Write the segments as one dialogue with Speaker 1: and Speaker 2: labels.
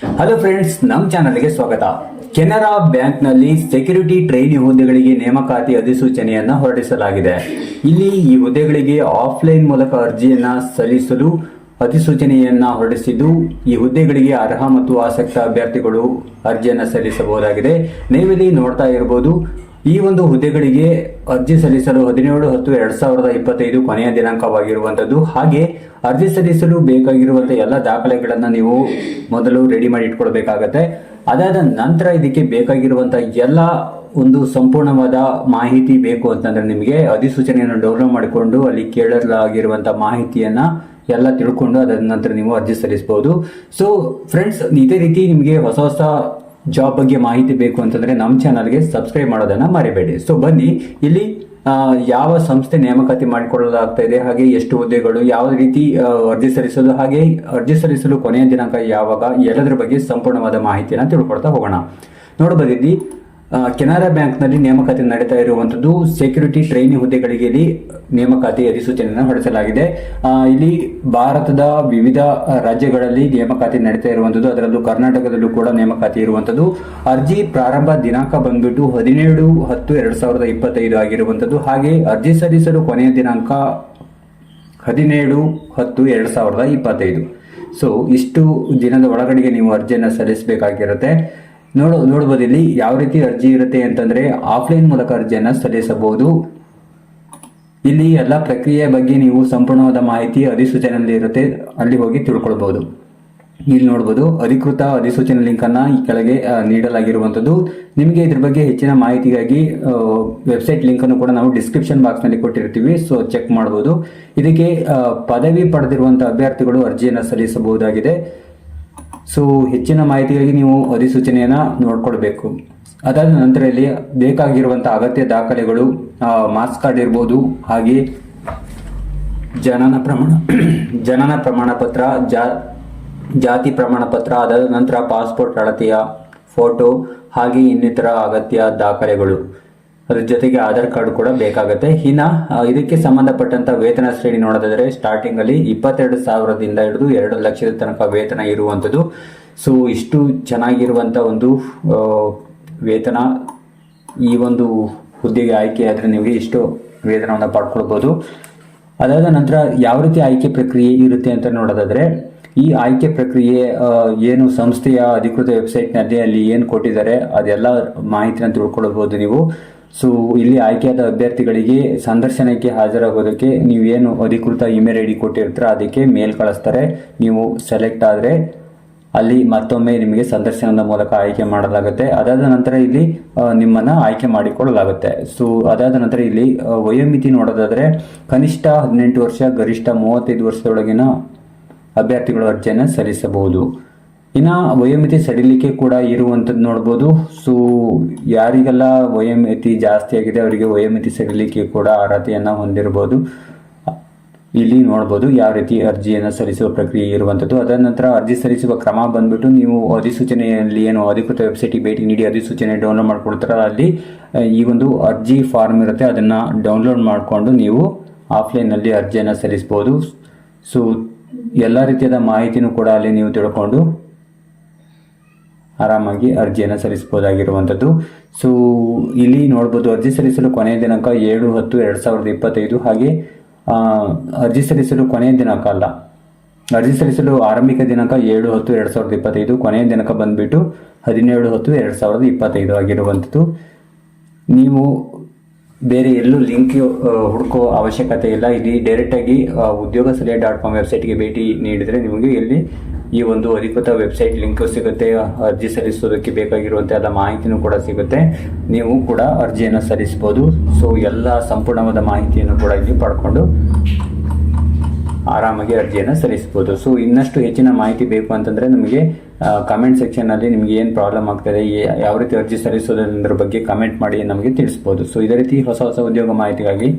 Speaker 1: Hello friends ನಮ್ಮ ಚಾನಲ್ಗೆ ಸ್ವಾಗತ. ಕೆನರಾ ಬ್ಯಾಂಕ್ನಲ್ಲಿ ಸೆಕ್ಯೂರಿಟಿ ಟ್ರೈನಿ ಹುದ್ದೆಗಳಿಗೆ ನೇಮಕಾತಿ ಅಧಿಸೂಚನೆಯನ್ನ ಹೊರಡಿಸಲಾಗಿದೆ. ಇಲ್ಲಿ ಈ ಹುದ್ದೆಗಳಿಗೆ ಆಫ್ಲೈನ್ ಮೂಲಕ ಅರ್ಜಿಯನ್ನು ಸಲ್ಲಿಸಲು ಅಧಿಸೂಚನೆಯನ್ನ ಹೊರಡಿಸಿದ್ದು, ಈ ಹುದ್ದೆಗಳಿಗೆ ಅರ್ಹ ಮತ್ತು ಆಸಕ್ತ ಅಭ್ಯರ್ಥಿಗಳು ಅರ್ಜಿಯನ್ನು ಸಲ್ಲಿಸಬಹುದಾಗಿದೆ. ನೀವಿಲ್ಲಿ ನೋಡ್ತಾ ಇರಬಹುದು ಈ ಒಂದು ಹುದ್ದೆಗಳಿಗೆ ಅರ್ಜಿ ಸಲ್ಲಿಸಲು ಹದಿನೇಳು ಹತ್ತು ಎರಡ್ ಸಾವಿರದ ಇಪ್ಪತ್ತೈದು ಕೊನೆಯ ದಿನಾಂಕವಾಗಿರುವಂತದ್ದು ಹಾಗೆ ಅರ್ಜಿ ಸಲ್ಲಿಸಲು ಬೇಕಾಗಿರುವಂತಹ ಎಲ್ಲ ದಾಖಲೆಗಳನ್ನ ನೀವು ಮೊದಲು ರೆಡಿ ಮಾಡಿ ಇಟ್ಕೊಳ್ಬೇಕಾಗತ್ತೆ. ಅದಾದ ನಂತರ ಇದಕ್ಕೆ ಬೇಕಾಗಿರುವಂತ ಎಲ್ಲ ಒಂದು ಸಂಪೂರ್ಣವಾದ ಮಾಹಿತಿ ಬೇಕು ಅಂತಂದ್ರೆ ನಿಮಗೆ ಅಧಿಸೂಚನೆಯನ್ನು ಡೌನ್ಲೋಡ್ ಮಾಡಿಕೊಂಡು ಅಲ್ಲಿ ಕೇಳಲಾಗಿರುವಂತಹ ಮಾಹಿತಿಯನ್ನ ಎಲ್ಲ ತಿಳ್ಕೊಂಡು ಅದಾದ ನಂತರ ನೀವು ಅರ್ಜಿ ಸಲ್ಲಿಸಬಹುದು ಸೊ ಫ್ರೆಂಡ್ಸ್ ಇದೇ ರೀತಿ ನಿಮಗೆ ಹೊಸ ಹೊಸ ಜಾಬ್ ಬಗ್ಗೆ ಮಾಹಿತಿ ಬೇಕು ಅಂತಂದ್ರೆ ನಮ್ಮ ಚಾನಲ್ಗೆ ಸಬ್ಸ್ಕ್ರೈಬ್ ಮಾಡೋದನ್ನ ಮರಿಬೇಡಿ. ಸೊ ಬನ್ನಿ ಇಲ್ಲಿ ಯಾವ ಸಂಸ್ಥೆ ನೇಮಕಾತಿ ಮಾಡಿಕೊಳ್ಳಲಾಗ್ತಾ ಇದೆ ಹಾಗೆ ಎಷ್ಟು ಹುದ್ದೆಗಳು ಯಾವ ರೀತಿ ಅರ್ಜಿ ಸಲ್ಲಿಸಲು ಹಾಗೆ ಅರ್ಜಿ ಸಲ್ಲಿಸಲು ಕೊನೆಯ ದಿನಾಂಕ ಯಾವಾಗ ಎಲ್ಲದರ ಬಗ್ಗೆ ಸಂಪೂರ್ಣವಾದ ಮಾಹಿತಿಯನ್ನು ತಿಳ್ಕೊಳ್ತಾ ಹೋಗೋಣ. ನೋಡಬಹುದು ಇಲ್ಲಿ ಆ, ಕೆನರಾ ಬ್ಯಾಂಕ್ನಲ್ಲಿ ನೇಮಕಾತಿ ನಡೀತಾ ಇರುವಂತದ್ದು ಸೆಕ್ಯೂರಿಟಿ ಟ್ರೈನಿ ಹುದ್ದೆಗಳಿಗೆ ಇಲ್ಲಿ ನೇಮಕಾತಿ ಅಧಿಸೂಚನೆಯನ್ನು ಹೊರಡಿಸಲಾಗಿದೆ. ಇಲ್ಲಿ ಭಾರತದ ವಿವಿಧ ರಾಜ್ಯಗಳಲ್ಲಿ ನೇಮಕಾತಿ ನಡೀತಾ ಇರುವಂತದ್ದು, ಅದರಲ್ಲೂ ಕರ್ನಾಟಕದಲ್ಲೂ ಕೂಡ ನೇಮಕಾತಿ ಇರುವಂತದ್ದು. ಅರ್ಜಿ ಪ್ರಾರಂಭ ದಿನಾಂಕ ಬಂದ್ಬಿಟ್ಟು ಹದಿನೇಳು ಹತ್ತು ಎರಡು ಸಾವಿರದ ಇಪ್ಪತ್ತೈದು ಆಗಿರುವಂಥದ್ದು ಹಾಗೆ ಅರ್ಜಿ ಸಲ್ಲಿಸಲು ಕೊನೆಯ ದಿನಾಂಕ ಹದಿನೇಳು ಹತ್ತು ಎರಡು ಸಾವಿರದ ಇಪ್ಪತ್ತೈದು. ಸೊ ಇಷ್ಟು ದಿನದ ಒಳಗಡೆಗೆ ನೀವು ಅರ್ಜಿಯನ್ನು ಸಲ್ಲಿಸಬೇಕಾಗಿರುತ್ತೆ. ನೋಡು ನೋಡ್ಬೋದು ಇಲ್ಲಿ ಯಾವ ರೀತಿ ಅರ್ಜಿ ಇರುತ್ತೆ ಅಂತಂದ್ರೆ ಆಫ್ಲೈನ್ ಮೂಲಕ ಅರ್ಜಿಯನ್ನು ಸಲ್ಲಿಸಬಹುದು. ಇಲ್ಲಿ ಎಲ್ಲ ಪ್ರಕ್ರಿಯೆ ಬಗ್ಗೆ ನೀವು ಸಂಪೂರ್ಣವಾದ ಮಾಹಿತಿ ಅಧಿಸೂಚನೆಯಲ್ಲಿ ಇರುತ್ತೆ, ಅಲ್ಲಿ ಹೋಗಿ ತಿಳ್ಕೊಳ್ಬಹುದು. ಇಲ್ಲಿ ನೋಡ್ಬೋದು, ಅಧಿಕೃತ ಅಧಿಸೂಚನೆ ಲಿಂಕ್ ಅನ್ನ ಈ ಕೆಳಗೆ ನೀಡಲಾಗಿರುವಂಥದ್ದು. ನಿಮಗೆ ಇದ್ರ ಬಗ್ಗೆ ಹೆಚ್ಚಿನ ಮಾಹಿತಿಗಾಗಿ ವೆಬ್ಸೈಟ್ ಲಿಂಕ್ ಅನ್ನು ಕೂಡ ನಾವು ಡಿಸ್ಕ್ರಿಪ್ಷನ್ ಬಾಕ್ಸ್ನಲ್ಲಿ ಕೊಟ್ಟಿರ್ತೀವಿ ಸೊ ಚೆಕ್ ಮಾಡಬಹುದು ಇದಕ್ಕೆ ಪದವಿ ಪಡೆದಿರುವಂತಹ ಅಭ್ಯರ್ಥಿಗಳು ಅರ್ಜಿಯನ್ನು ಸಲ್ಲಿಸಬಹುದಾಗಿದೆ. ಸೊ ಹೆಚ್ಚಿನ ಮಾಹಿತಿಗಾಗಿ ನೀವು ಅಧಿಸೂಚನೆಯನ್ನು ನೋಡ್ಕೊಳ್ಬೇಕು. ಅದಾದ ನಂತರ ಇಲ್ಲಿ ಬೇಕಾಗಿರುವಂಥ ಅಗತ್ಯ ದಾಖಲೆಗಳು ಮಾರ್ಕ್ಸ್ ಕಾರ್ಡ್ ಇರ್ಬೋದು, ಹಾಗೆ ಜನನ ಪ್ರಮಾಣ ಜನನ ಪ್ರಮಾಣ ಪತ್ರ ಜಾತಿ ಪ್ರಮಾಣ ಪತ್ರ, ಅದಾದ ನಂತರ ಪಾಸ್ಪೋರ್ಟ್ ಅಳತೆಯ ಫೋಟೋ, ಹಾಗೆ ಇನ್ನಿತರ ಅಗತ್ಯ ದಾಖಲೆಗಳು. ಅದ್ರ ಜೊತೆಗೆ ಆಧಾರ್ ಕಾರ್ಡ್ ಕೂಡ ಬೇಕಾಗುತ್ತೆ. ಇನ್ನ ಇದಕ್ಕೆ ಸಂಬಂಧಪಟ್ಟಂತ ವೇತನ ಶ್ರೇಣಿ ನೋಡೋದಾದ್ರೆ ಸ್ಟಾರ್ಟಿಂಗ್ ಅಲ್ಲಿ ಇಪ್ಪತ್ತೆರಡು ಸಾವಿರದಿಂದ ಹಿಡಿದು ಎರಡು ಲಕ್ಷದ ತನಕ ವೇತನ ಇರುವಂತದ್ದು ಸೊ ಇಷ್ಟು ಚೆನ್ನಾಗಿರುವಂತ ಒಂದು ವೇತನ ಈ ಒಂದು ಹುದ್ದೆಗೆ ಆಯ್ಕೆ ಆದ್ರೆ ನಿಮಗೆ ಇಷ್ಟು ವೇತನವನ್ನು ಪಡ್ಕೊಳ್ಬೋದು. ಅದಾದ ನಂತರ ಯಾವ ರೀತಿ ಆಯ್ಕೆ ಪ್ರಕ್ರಿಯೆ ಇರುತ್ತೆ ಅಂತ ನೋಡೋದಾದ್ರೆ, ಈ ಆಯ್ಕೆ ಪ್ರಕ್ರಿಯೆ ಏನು ಸಂಸ್ಥೆಯ ಅಧಿಕೃತ ವೆಬ್ಸೈಟ್ನಲ್ಲಿ ಅಲ್ಲಿ ಏನು ಕೊಟ್ಟಿದ್ದಾರೆ ಅದೆಲ್ಲ ಮಾಹಿತಿನ ತಿಳ್ಕೊಳ್ಬೋದು ನೀವು. ಸೊ ಇಲ್ಲಿ ಆಯ್ಕೆಯಾದ ಅಭ್ಯರ್ಥಿಗಳಿಗೆ ಸಂದರ್ಶನಕ್ಕೆ ಹಾಜರಾಗೋದಕ್ಕೆ ನೀವೇನು ಅಧಿಕೃತ ಇಮೇಲ್ ಐ ಡಿ ಕೊಟ್ಟಿರ್ತೀರ, ಅದಕ್ಕೆ ಮೇಲ್ ಕಳಿಸ್ತಾರೆ. ನೀವು ಸೆಲೆಕ್ಟ್ ಆದರೆ ಅಲ್ಲಿ ಮತ್ತೊಮ್ಮೆ ನಿಮಗೆ ಸಂದರ್ಶನದ ಮೂಲಕ ಆಯ್ಕೆ ಮಾಡಲಾಗುತ್ತೆ. ಅದಾದ ನಂತರ ಇಲ್ಲಿ ನಿಮ್ಮನ್ನು ನಿಮ್ಮನ್ನ ಆಯ್ಕೆ ಮಾಡಿಕೊಳ್ಳಲಾಗುತ್ತೆ. ಸೊ ಅದಾದ ನಂತರ ಇಲ್ಲಿ ವಯೋಮಿತಿ ನೋಡೋದಾದರೆ ಕನಿಷ್ಠ ಹದಿನೆಂಟು ವರ್ಷ, ಗರಿಷ್ಠ ಮೂವತ್ತೈದು ವರ್ಷದೊಳಗಿನ ಅಭ್ಯರ್ಥಿಗಳು ಅರ್ಜಿಯನ್ನು ಸಲ್ಲಿಸಬಹುದು. ಇನ್ನ ವಯೋಮಿತಿ ಸಡಿಲಿಕ್ಕೆ ಕೂಡ ಇರುವಂಥದ್ದು ನೋಡ್ಬೋದು. ಸೊ ಯಾರಿಗೆಲ್ಲ ವಯೋಮಿತಿ ಜಾಸ್ತಿ ಆಗಿದೆ ಅವರಿಗೆ ವಯೋಮಿತಿ ಸಡಿಲಿಕ್ಕೆ ಕೂಡ ಅರ್ಹತೆಯನ್ನು ಹೊಂದಿರ್ಬೋದು. ಇಲ್ಲಿ ನೋಡ್ಬೋದು ಯಾವ ರೀತಿ ಅರ್ಜಿಯನ್ನು ಸಲ್ಲಿಸುವ ಪ್ರಕ್ರಿಯೆ ಇರುವಂಥದ್ದು ಅದರ ನಂತರ ಅರ್ಜಿ ಸಲ್ಲಿಸುವ ಕ್ರಮ ಬಂದ್ಬಿಟ್ಟು ನೀವು ಅಧಿಸೂಚನೆಯಲ್ಲಿ ಏನು ಅಧಿಕೃತ ವೆಬ್ಸೈಟಿಗೆ ಭೇಟಿ ನೀಡಿ ಅಧಿಸೂಚನೆ ಡೌನ್ಲೋಡ್ ಮಾಡ್ಕೊಡ್ತಾರೆ, ಅಲ್ಲಿ ಈ ಒಂದು ಅರ್ಜಿ ಫಾರ್ಮ್ ಇರುತ್ತೆ. ಅದನ್ನು ಡೌನ್ಲೋಡ್ ಮಾಡಿಕೊಂಡು ನೀವು ಆಫ್ಲೈನಲ್ಲಿ ಅರ್ಜಿಯನ್ನು ಸಲ್ಲಿಸ್ಬೋದು. ಸೊ ಎಲ್ಲ ರೀತಿಯಾದ ಮಾಹಿತಿನೂ ಕೂಡ ಅಲ್ಲಿ ನೀವು ತಿಳ್ಕೊಂಡು ಆರಾಮಾಗಿ ಅರ್ಜಿಯನ್ನು ಸಲ್ಲಿಸಬಹುದಾಗಿರುವಂಥದ್ದು ಸೊ ಇಲ್ಲಿ ನೋಡ್ಬೋದು ಅರ್ಜಿ ಸಲ್ಲಿಸಲು ಕೊನೆಯ ದಿನಾಂಕ ಏಳು ಹತ್ತು ಎರಡು ಸಾವಿರದ ಇಪ್ಪತ್ತೈದು. ಹಾಗೆ ಅರ್ಜಿ ಸಲ್ಲಿಸಲು ಕೊನೆಯ ದಿನಾಂಕ ಅಲ್ಲ. ಅರ್ಜಿ ಸಲ್ಲಿಸಲು ಆರಂಭಿಕ ದಿನಾಂಕ ಏಳು ಹತ್ತು ಎರಡು ಸಾವಿರದ ಇಪ್ಪತ್ತೈದು. ಕೊನೆಯ ದಿನಾಂಕ ಬಂದುಬಿಟ್ಟು ಹದಿನೇಳು ಹತ್ತು ಎರಡು ಸಾವಿರದ ಇಪ್ಪತ್ತೈದು ಆಗಿರುವಂಥದ್ದು ನೀವು ಬೇರೆ ಎಲ್ಲೂ ಲಿಂಕ್ ಹುಡುಕೋ ಅವಶ್ಯಕತೆ ಇಲ್ಲ. ಇಲ್ಲಿ ಡೈರೆಕ್ಟಾಗಿ ಉದ್ಯೋಗ ಸಲಹೆ ಡಾಟ್ ಕಾಮ್ ವೆಬ್ಸೈಟ್ಗೆ ಭೇಟಿ ನೀಡಿದರೆ ನಿಮಗೆ ಇಲ್ಲಿ ಈ ಒಂದು ಅಧಿಕೃತ ವೆಬ್ಸೈಟ್ ಲಿಂಕ್ ಸಿಗುತ್ತೆ. ಅರ್ಜಿ ಸಲ್ಲಿಸೋದಕ್ಕೆ ಬೇಕಾಗಿರುವಂಥ ಎಲ್ಲ ಮಾಹಿತಿನೂ ಕೂಡ ಸಿಗುತ್ತೆ. ನೀವು ಕೂಡ ಅರ್ಜಿಯನ್ನು ಸಲ್ಲಿಸ್ಬೋದು. ಸೊ ಎಲ್ಲ ಸಂಪೂರ್ಣವಾದ ಮಾಹಿತಿಯನ್ನು ಕೂಡ ಇಲ್ಲಿ ಪಡ್ಕೊಂಡು ಆರಾಮಾಗಿ ಅರ್ಜಿಯನ್ನು ಸಲ್ಲಿಸ್ಬೋದು. ಸೊ ಇನ್ನಷ್ಟು ಹೆಚ್ಚಿನ ಮಾಹಿತಿ ಬೇಕು ಅಂತಂದರೆ ನಮಗೆ ಕಮೆಂಟ್ ಸೆಕ್ಷನಲ್ಲಿ ನಿಮಗೆ ಏನು ಪ್ರಾಬ್ಲಮ್ ಆಗ್ತದೆ ಯಾವ ರೀತಿ ಅರ್ಜಿ ಸಲ್ಲಿಸೋದ್ರ ಬಗ್ಗೆ ಕಮೆಂಟ್ ಮಾಡಿ ನಮಗೆ ತಿಳಿಸ್ಬೋದು. ಸೊ ಇದೇ ರೀತಿ ಹೊಸ ಹೊಸ ಉದ್ಯೋಗ ಮಾಹಿತಿಗಾಗಿ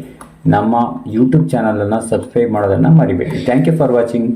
Speaker 1: ನಮ್ಮ ಯೂಟ್ಯೂಬ್ ಚಾನಲನ್ನು ಸಬ್ಸ್ಕ್ರೈಬ್ ಮಾಡೋದನ್ನು ಮರಿಬೇಡಿ. Thank you for watching